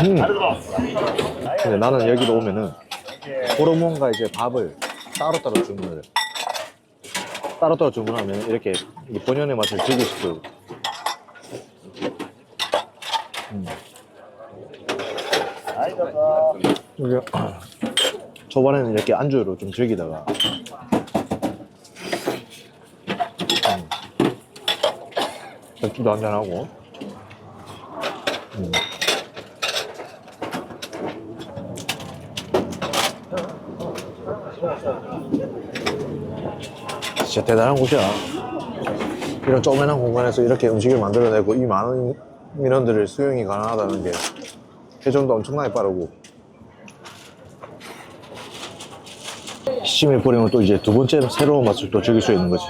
음. 근데 나는 여기로 오면은 호르몬과 이제 밥을 따로따로 주문을 해. 따로따로 주문하면 이렇게 이 본연의 맛을 즐길 수 있고 이게 초반에는 이렇게 안주로 좀 즐기다가 음. 맥주도 한잔하고 음. 진짜 대단한 곳이야 이런 쪼매난 공간에서 이렇게 음식을 만들어내고 이 많은 민원들을 수용이 가능하다는 게 회전도 엄청나게 빠르고 시침에 뿌리면 또 이제 두 번째 새로운 맛을 또 즐길 수 있는 거지.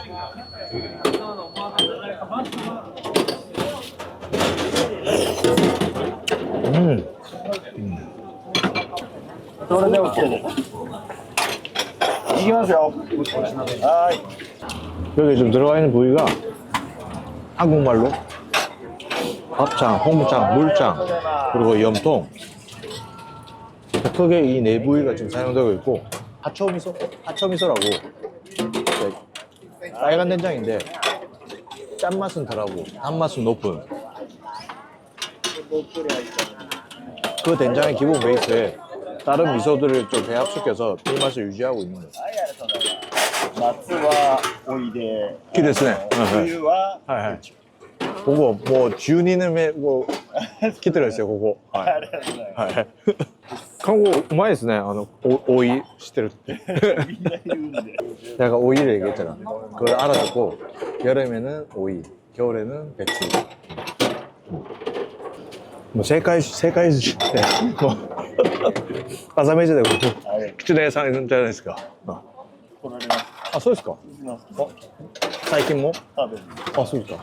음, それで OK です。いきますよ。はーい。 여기 좀 들어가 있는 부위가 한국말로 밥창, 홍무창, 물창, 그리고 염통. 크게 이 네 부위가 지금 사용되고 있고 하초미소, 하초미소라고 이제 빨간 된장인데 짠맛은 덜하고 단맛은 높은 그 된장의 기본 베이스에 다른 미소들을 좀 배합시켜서 이 맛을 유지하고 있는 거예요. はい、ありがとうございます。夏はおいで。いいですねあの冬は。はいはい。ここもう12年目こう来てるんですよここ。はありがとうございまい。はい。韓国うまいですね。あのおおいしてるって。す。みんな言うんで。 내가 오이를 얘기했잖아. 그걸 알아듣고 여름에는 오이, 겨울에는 배추. 뭐 もう正解、正解人って、もう、朝飯で、さんじゃないですか。あ、そうですか。最近も？あ、そうですか。